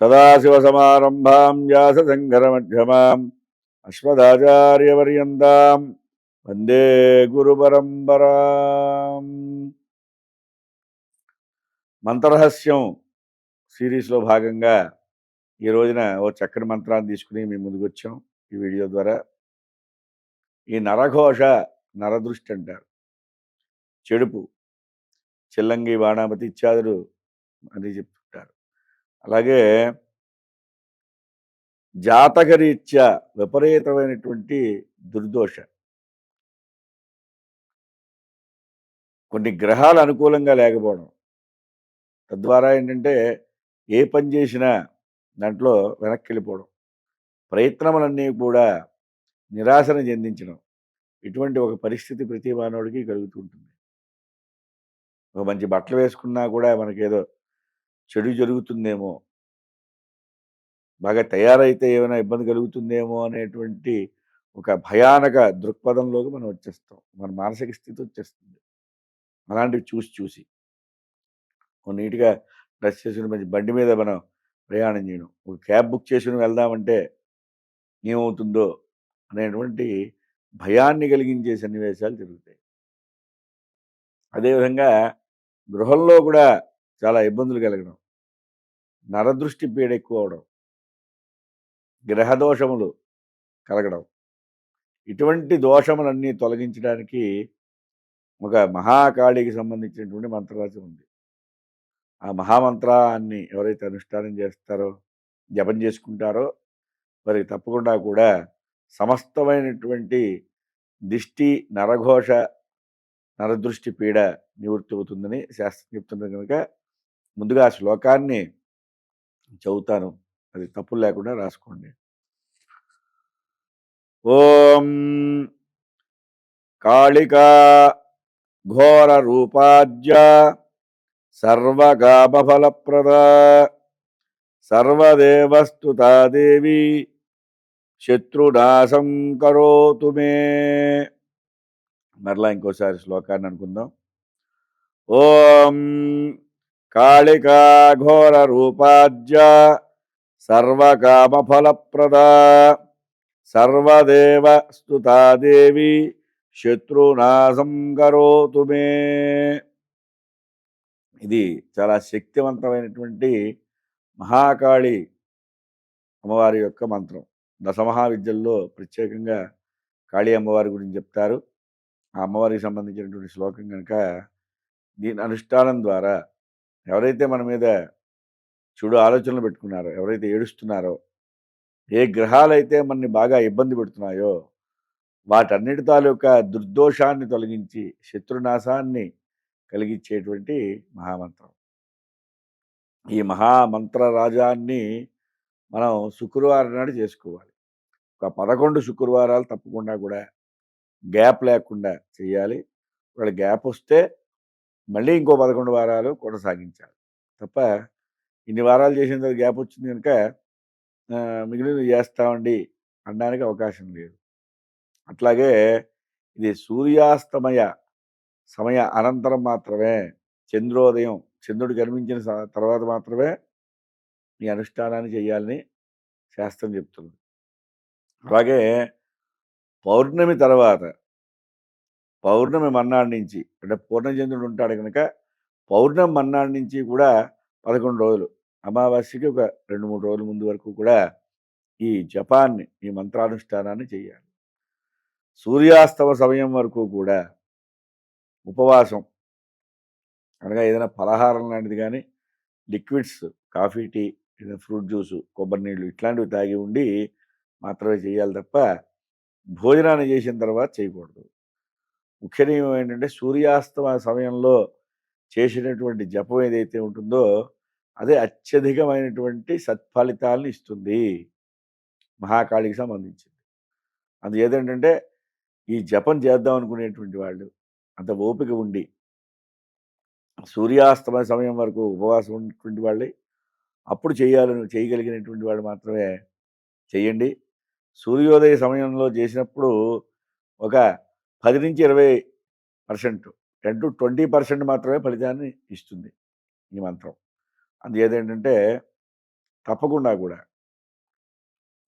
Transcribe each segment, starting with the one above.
సదాశివసమారంభాం వ్యాసశంకరమధ్యమాం అశ్వదాచార్యపర్యంతం వందే గురుపరంపరాం మంత్రరహస్యం సిరీస్లో భాగంగా ఈ రోజున ఓ చక్కని మంత్రాన్ని తీసుకుని మీ ముందుకు వచ్చాం ఈ వీడియో ద్వారా. ఈ నరఘోష నరదృష్టి అంటారు. చెడుపు చిల్లంగి బాణామతి ఇత్యాదులు అని చెప్తుంటారు అలాగే జాతకరీత్యా విపరీతమైనటువంటి దుర్దోష. కొన్ని గ్రహాలు అనుకూలంగా లేకపోవడం. తద్వారా ఏంటంటే ఏ పని చేసినా దాంట్లో వెనక్కి వెళ్ళిపోవడం. ప్రయత్నములన్నీ కూడా నిరాశను చెందించడం. ఇటువంటి ఒక పరిస్థితి ప్రతి మానవుడికి కలుగుతుంటుంది ఒక మంచి బట్టలు వేసుకున్నా కూడా మనకేదో చెడు జరుగుతుందేమో? బాగా తయారైతే ఏమైనా ఇబ్బంది కలుగుతుందేమో అనేటువంటి ఒక భయానక దృక్పథంలోకి మనం వచ్చేస్తాం. మన మానసిక స్థితి వచ్చేస్తుంది. అలాంటివి చూసి చూసి. నీట్గా డ్రెస్ చేసుకుని మంచి బండి మీద మనం ప్రయాణం చేయడం. ఒక క్యాబ్ బుక్ చేసుకుని వెళ్దామంటే ఏమవుతుందో అనేటువంటి భయాన్ని కలిగించే సన్నివేశాలు జరుగుతాయి. అదేవిధంగా గృహంలో కూడా చాలా ఇబ్బందులు కలగడం. నరదృష్టి పీడ ఎక్కువ అవడం గ్రహదోషములు కలగడం. ఇటువంటి దోషములన్నీ తొలగించడానికి ఒక మహాకాళికి సంబంధించినటువంటి మంత్రరాశి ఉంది. ఆ మహామంత్రాన్ని ఎవరైతే అనుష్ఠానం చేస్తారో జపం చేసుకుంటారో వారికి తప్పకుండా కూడా సమస్తమైనటువంటి దిష్టి నరఘోష నరదృష్టి పీడ నివృత్తి అవుతుందని శాస్త్రం చెప్తున్నది కనుక ముందుగా ఆ శ్లోకాన్ని చదువుతాను. అది తప్పులు లేకుండా రాసుకోండి. ఓం కాళికా ఘోర రూపాద్య సర్వగామఫలప్రద సర్వదేవస్తు దేవి శత్రునాశం కరోతు మే. మరలా ఇంకోసారి శ్లోకాన్ని అనుకుందాం. ఓం కాళికా ఘోర రూపాజ్య సర్వకామఫలప్రద. సర్వదేవ స్తుతా దేవి శత్రునాశం కరోతు మే. ఇది చాలా శక్తివంతమైనటువంటి మహాకాళి అమ్మవారి యొక్క మంత్రం. దశమహావిద్యల్లో ప్రత్యేకంగా కాళీ అమ్మవారి గురించి చెప్తారు. ఆ అమ్మవారికి సంబంధించినటువంటి శ్లోకం కనుక దీని అనుష్ఠానం ద్వారా ఎవరైతే మన మీద చెడు ఆలోచనలు పెట్టుకున్నారో ఎవరైతే ఏడుస్తున్నారో ఏ గ్రహాలైతే మనని బాగా ఇబ్బంది పెడుతున్నాయో వాటన్నిటి తాలూకా దుర్దోషాన్ని తొలగించి శత్రునాశాన్ని కలిగించేటువంటి మహామంత్రం. ఈ మహామంత్ర రాజాన్ని మనం శుక్రవారం నాడు చేసుకోవాలి. ఒక పదకొండు శుక్రవారాలు తప్పకుండా కూడా గ్యాప్ లేకుండా చేయాలి. ఒకవేళ గ్యాప్ వస్తే మళ్ళీ ఇంకో పదకొండు వారాలు కొనసాగించాలి. తప్ప ఇన్ని వారాలు చేసిన తర్వాత గ్యాప్ వచ్చింది కనుక మిగిలిన చేస్తామండి అనడానికి అవకాశం లేదు. అట్లాగే ఇది సూర్యాస్తమయ సమయ అనంతరం మాత్రమే చంద్రోదయం చంద్రుడు కనిపించిన తర్వాత మాత్రమే ఈ అనుష్ఠానాన్ని చేయాలని శాస్త్రం చెప్తుంది. అలాగే పౌర్ణమి తర్వాత పౌర్ణమి మన్నాడు నుంచి అంటే పూర్ణచంద్రుడు ఉంటాడు కనుక పౌర్ణమి మన్నాడు నుంచి కూడా పదకొండు రోజులు. అమావాస్యకి ఒక రెండు మూడు రోజుల ముందు వరకు కూడా ఈ జపాన్ని ఈ మంత్రానుష్ఠానాన్ని చేయాలి. సూర్యాస్తమ సమయం వరకు కూడా ఉపవాసం అనగా ఏదైనా పలహారం లాంటిది కానీ లిక్విడ్స్ కాఫీ టీ ఏదైనా ఫ్రూట్ జ్యూస్ కొబ్బరి నీళ్ళు ఇట్లాంటివి తాగి ఉండి మాత్రమే చేయాలి తప్ప భోజనాన్ని చేసిన తర్వాత చేయకూడదు. ముఖ్య ఏంటంటే సూర్యాస్తమ సమయంలో చేసినటువంటి జపం ఏదైతే ఉంటుందో అదే అత్యధికమైనటువంటి సత్ఫలితాలను ఇస్తుంది. మహాకాళికి సంబంధించింది. అది ఏదేంటంటే ఈ జపం చేద్దాం అనుకునేటువంటి వాళ్ళు అంత ఓపిక ఉండి సూర్యాస్తమయ సమయం వరకు ఉపవాసం ఉన్నటువంటి వాళ్ళే అప్పుడు చేయాలని చేయగలిగినటువంటి వాళ్ళు మాత్రమే చేయండి. సూర్యోదయ సమయంలో చేసినప్పుడు ఒక పది నుంచి ఇరవై percent ten to twenty percent మాత్రమే ఫలితాన్ని ఇస్తుంది ఈ మంత్రం. అందు ఏదేంటంటే తప్పకుండా కూడా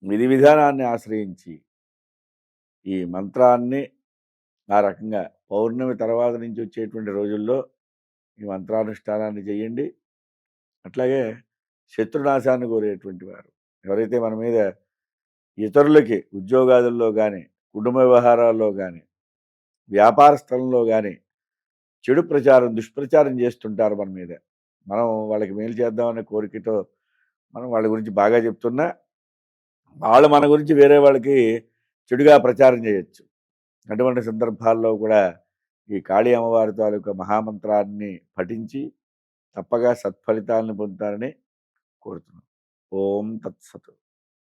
విధి విధానాన్ని ఆశ్రయించి ఈ మంత్రాన్ని ఆ రకంగా పౌర్ణమి తర్వాత నుంచి వచ్చేటువంటి రోజుల్లో ఈ మంత్రానుష్ఠానాన్ని చేయండి. అట్లాగే శత్రునాశాన్ని కోరేటువంటి వారు. ఎవరైతే మన మీద ఇతరులకి ఉద్యోగాదుల్లో కానీ కుటుంబ వ్యవహారాల్లో కానీ వ్యాపార స్థలంలో కానీ చెడు ప్రచారం దుష్ప్రచారం చేస్తుంటారు మన మీద. మనం వాళ్ళకి మేలు చేద్దామనే కోరికతో మనం వాళ్ళ గురించి బాగా చెప్తున్నా వాళ్ళు మన గురించి వేరే వాళ్ళకి చెడుగా ప్రచారం చేయొచ్చు. అటువంటి సందర్భాల్లో కూడా ఈ కాళీ అమ్మవారి తాలూకా మహామంత్రాన్ని పఠించి తప్పగా సత్ఫలితాలను పొందుతారని కోరుతున్నాం. ఓం తత్సత్.